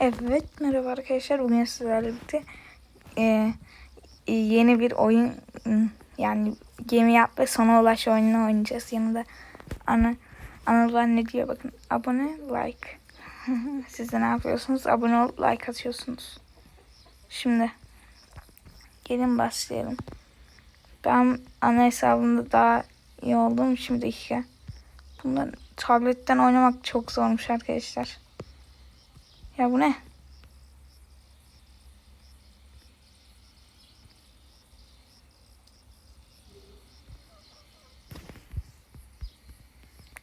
Evet merhaba arkadaşlar bugün sizlerle birlikte e, e, yeni bir oyun m, yani gemi yap ve sona ulaş oyununu oynayacağız. Yanında ana Anıl var ne diyor bakın abone like. Siz de ne yapıyorsunuz? Abone olup like atıyorsunuz. Şimdi gelin başlayalım. Ben ana hesabımda daha iyi oldum. Şimdi dakika. Bunlar tabletten oynamak çok zormuş arkadaşlar. Ya bu ne?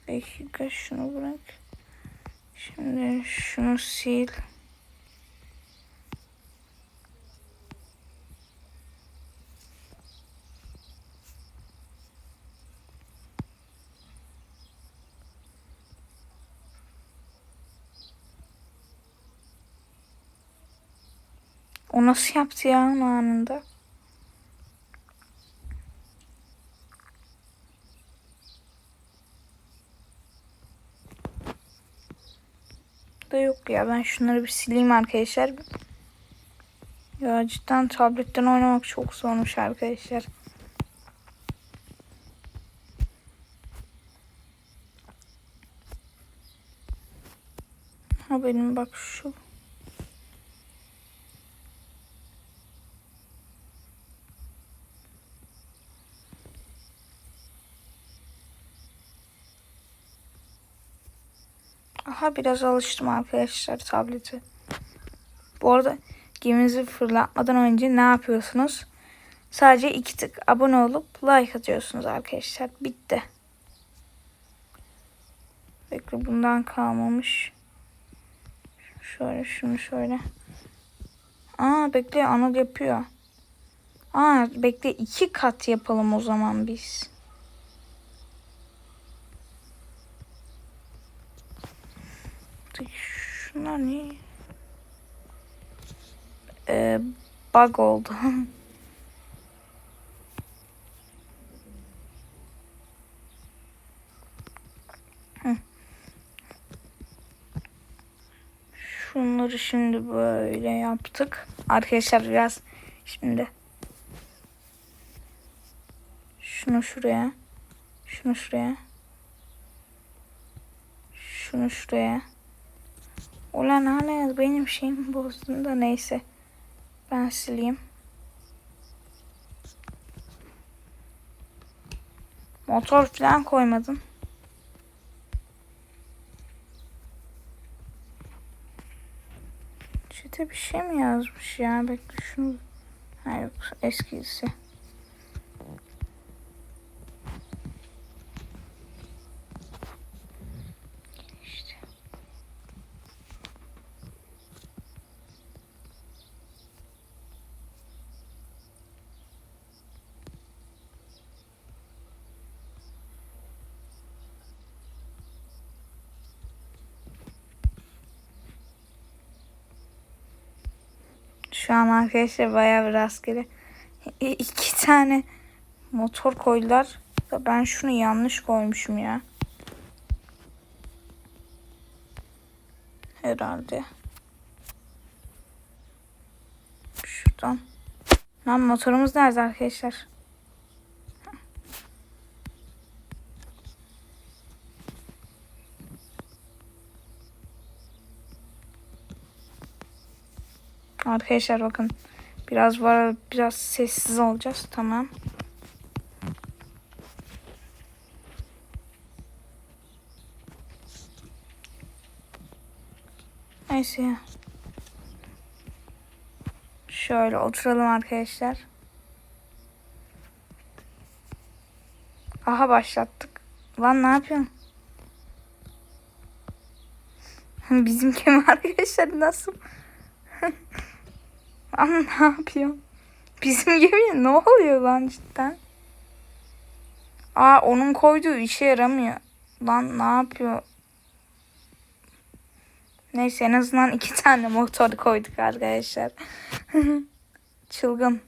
Dakika şunu bırak. Şimdi şunu sil. O nasıl yaptı ya onun anında? Da yok ya ben şunları bir sileyim arkadaşlar. Ya cidden tabletten oynamak çok zormuş arkadaşlar. Ha benim bak şu. Aha biraz alıştım arkadaşlar tableti. Bu arada geminizi fırlatmadan önce ne yapıyorsunuz? Sadece iki tık abone olup like atıyorsunuz arkadaşlar. Bitti. Bekle bundan kalmamış. Şöyle şunu şöyle. Aa bekle Anıl yapıyor. Aa bekle iki kat yapalım o zaman biz. Şunlar ne? Ee, bug oldu. Şunları şimdi böyle yaptık. Arkadaşlar biraz şimdi şunu şuraya şunu şuraya şunu şuraya Ulan hala benim şeyim bozdun da neyse. Ben sileyim. Motor falan koymadım. Çete bir şey mi yazmış ya? Bekle şunu. Ha yok eskisi. Şu an arkadaşlar bayağı bir rastgele. İ- iki tane motor koydular. Ben şunu yanlış koymuşum ya. Herhalde. Şuradan. Lan motorumuz nerede arkadaşlar? Arkadaşlar bakın. Biraz var biraz sessiz olacağız. Tamam. Neyse. Şöyle oturalım arkadaşlar. Aha başlattık. Lan ne yapıyorsun? Bizim gemi arkadaşlar nasıl? Lan ne yapıyor? Bizim gemiye ne oluyor lan cidden? Aa onun koyduğu işe yaramıyor. Lan ne yapıyor? Neyse en azından iki tane motor koyduk arkadaşlar. Çılgın.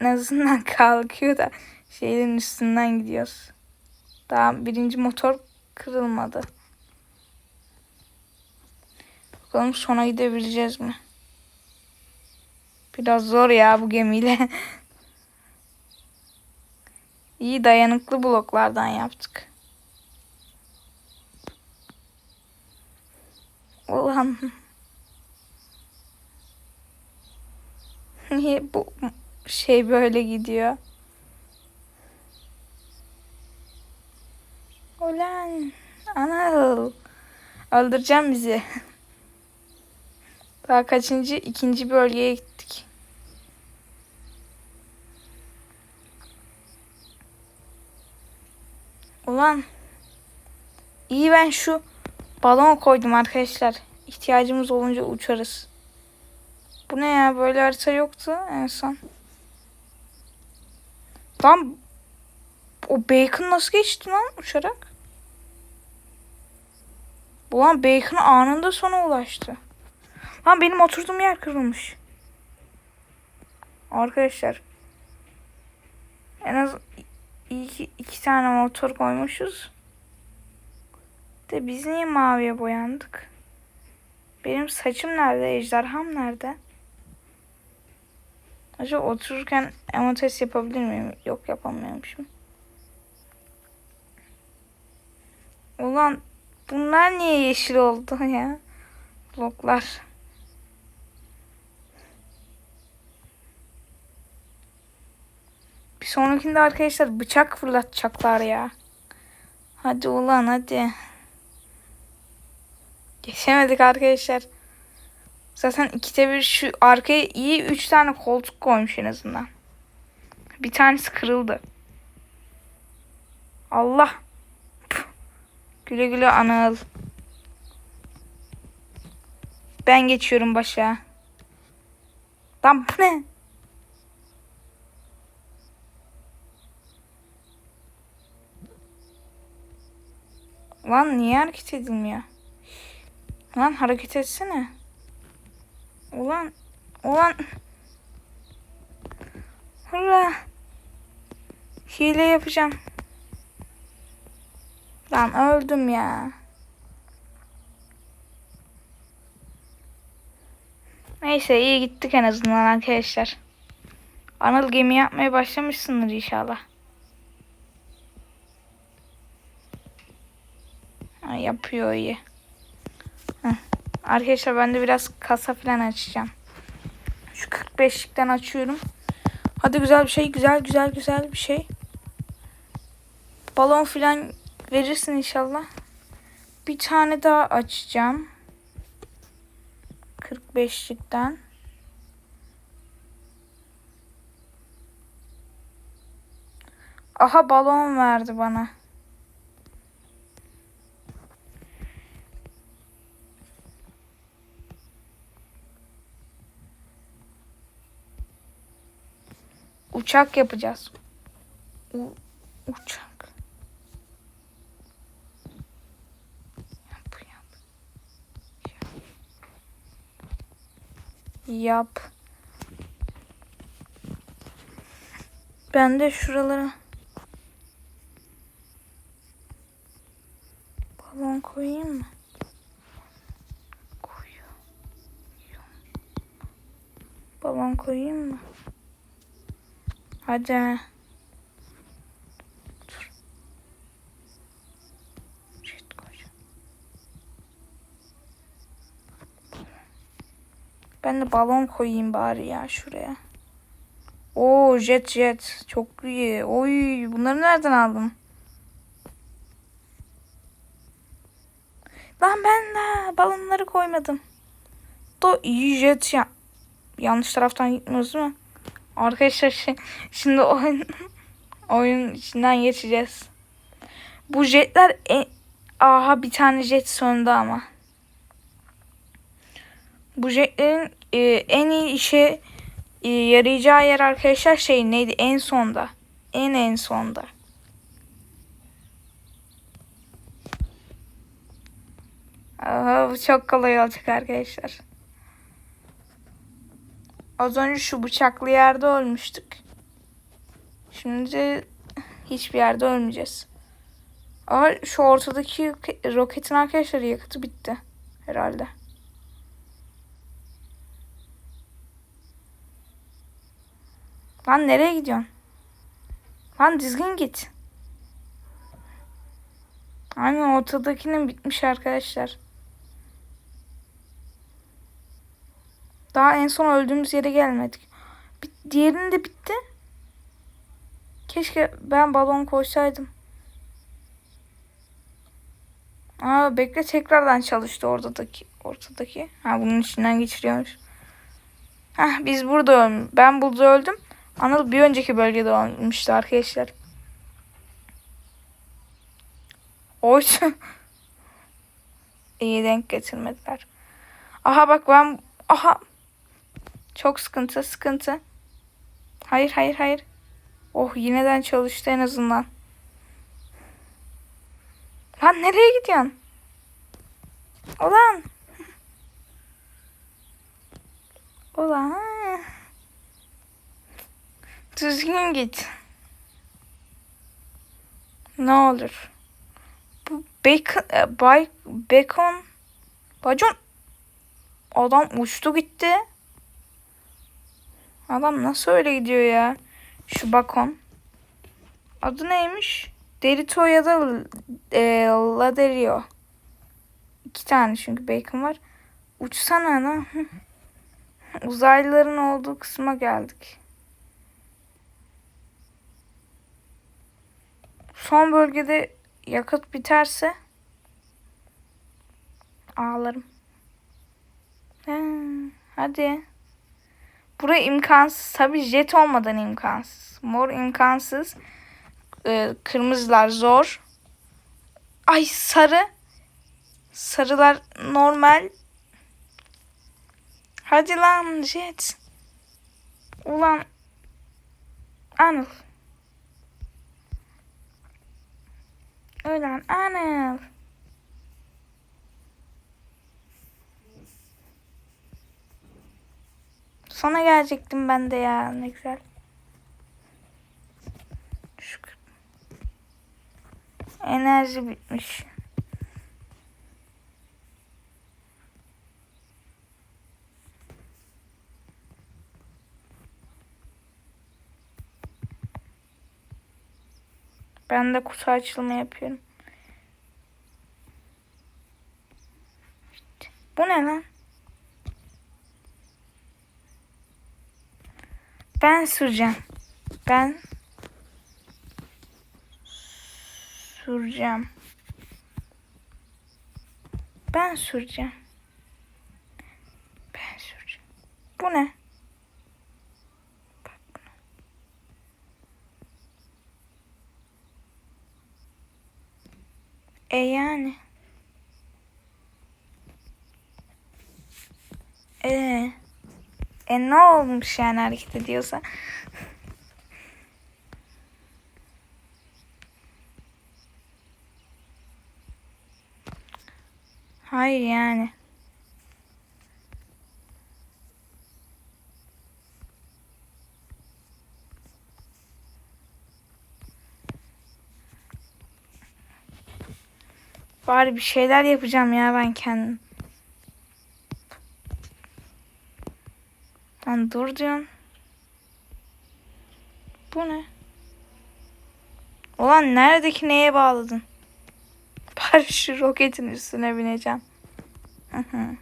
En azından kalkıyor da şeylerin üstünden gidiyoruz. Daha birinci motor kırılmadı. Bakalım sona gidebileceğiz mi? Biraz zor ya bu gemiyle. İyi dayanıklı bloklardan yaptık. Ulan. Niye bu şey böyle gidiyor? Ulan. Anıl. Öldüreceğim bizi. Daha kaçıncı? ikinci bölgeye gittik. Ulan. İyi ben şu balon koydum arkadaşlar. İhtiyacımız olunca uçarız. Bu ne ya? Böyle harita yoktu en son. Lan o Bacon nasıl geçti lan uçarak? Ulan Bacon anında sona ulaştı. Lan benim oturduğum yer kırılmış. Arkadaşlar. En az iki, iki tane motor koymuşuz. De biz niye maviye boyandık? Benim saçım nerede? Ejderham nerede? Acaba otururken emotes yapabilir miyim? Yok yapamıyormuşum. Ulan bunlar niye yeşil oldu ya? Bloklar. Bir sonrakinde arkadaşlar bıçak fırlatacaklar ya. Hadi ulan hadi. Geçemedik arkadaşlar. Zaten ikide bir şu arkaya iyi üç tane koltuk koymuş en azından. Bir tanesi kırıldı. Allah. Puh. Güle güle Anıl. Ben geçiyorum başa. Bu ne? Lan niye hareket edilmiyor? Lan hareket etsene. Ulan. Ulan. Hurra. Hile yapacağım. Lan öldüm ya. Neyse iyi gittik en azından arkadaşlar. Anıl gemi yapmaya başlamışsındır inşallah. Ha, yapıyor iyi. Heh. Arkadaşlar ben de biraz kasa falan açacağım. Şu 45'likten açıyorum. Hadi güzel bir şey, güzel güzel güzel bir şey. Balon falan verirsin inşallah. Bir tane daha açacağım. 45'likten. Aha balon verdi bana. Uçak yapacağız. U uçak. Yap. Ben de şuralara balon koyayım mı? Koyuyorum. Balon koyayım mı? Hadi. Ben de balon koyayım bari ya şuraya. Oo jet jet. Çok iyi. Oy bunları nereden aldın? Lan ben de balonları koymadım. Da iyi jet ya. Yanlış taraftan gitmiyoruz değil mi? Arkadaşlar şi- şimdi oyun oyun içinden geçeceğiz. Bu jetler en, aha bir tane jet söndü ama. Bu jetlerin e, en iyi işe e, yarayacağı yer arkadaşlar şey neydi en sonda. En en sonda. Aha, bu çok kolay olacak arkadaşlar. Az önce şu bıçaklı yerde ölmüştük. Şimdi hiçbir yerde ölmeyeceğiz. Ama şu ortadaki roke- roketin arkadaşlar yakıtı bitti. Herhalde. Lan nereye gidiyorsun? Lan dizgin git. Aynen ortadakinin bitmiş arkadaşlar. Daha en son öldüğümüz yere gelmedik. Bit- Diğerinin de bitti. Keşke ben balon koysaydım. Aa bekle tekrardan çalıştı oradaki ortadaki. Ha bunun içinden geçiriyormuş. Hah biz burada öldüm. Ben burada öldüm. Anıl bir önceki bölgede ölmüştü arkadaşlar. Oysa iyi denk getirmediler. Aha bak ben aha çok sıkıntı sıkıntı. Hayır hayır hayır. Oh yineden çalıştı en azından. Lan nereye gidiyorsun? Ulan. Ulan. Düzgün git. Ne olur. Bu bacon, e, bacon, bacon. Adam uçtu gitti. Adam nasıl öyle gidiyor ya? Şu bakon. Adı neymiş? Derito ya da e, Laderio. İki tane çünkü bacon var. Uçsana lan. Uzaylıların olduğu kısma geldik. Son bölgede yakıt biterse ağlarım. Ha, hadi. Bura imkansız. Tabi jet olmadan imkansız. Mor imkansız. Ee, kırmızılar zor. Ay sarı. Sarılar normal. Hadi lan jet. Ulan. Anıl. Ulan Anıl. Sana gelecektim ben de ya ne güzel. Şu enerji bitmiş. Ben de kutu açılımı yapıyorum. Bu ne lan? Ben süreceğim. Ben süreceğim. Ben süreceğim. Ben süreceğim. Bu ne? Bak buna. E yani. E. E ne olmuş yani hareket ediyorsa? Hayır yani. Bari bir şeyler yapacağım ya ben kendim. Lan dur diyorsun. Bu ne? Ulan neredeki neye bağladın? Bari şu roketin üstüne bineceğim. Hı hı.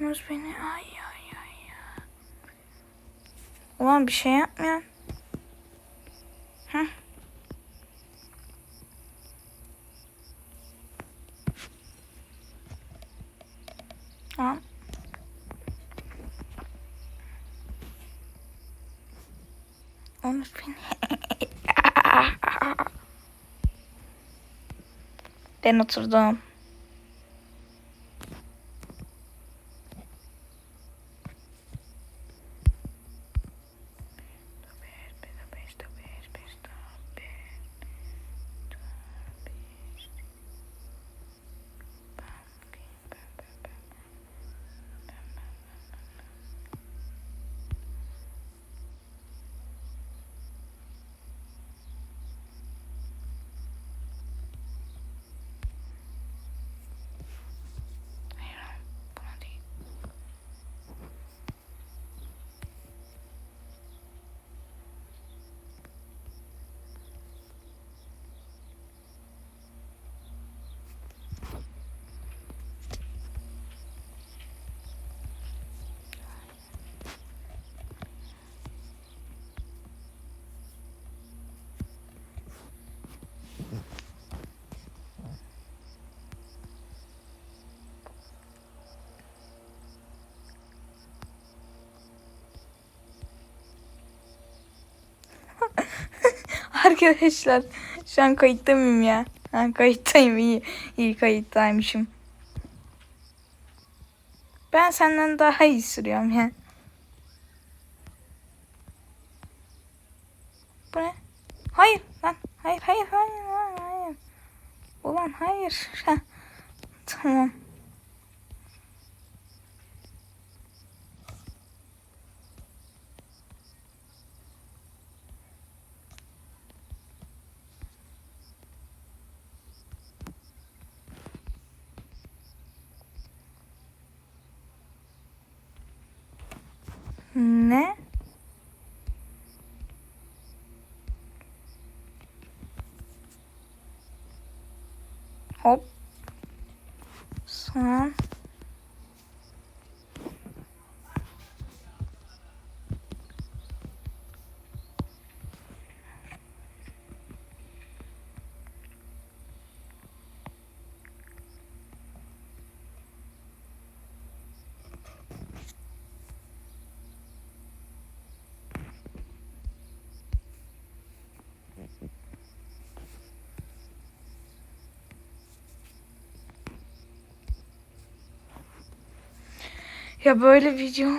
Yunus beni ay ay ay. Ulan bir şey yapmıyor. Hı. Tamam. Onur beni. ben oturdum. Arkadaşlar şu an kayıtta mıyım ya? Ha, kayıttayım iyi. İyi kayıttaymışım. Ben senden daha iyi sürüyorum ya. Bu ne? Hayır lan. Hayır hayır hayır hayır. hayır. Ulan hayır. Heh. Tamam. Ne? Hop. Son. Ya böyle video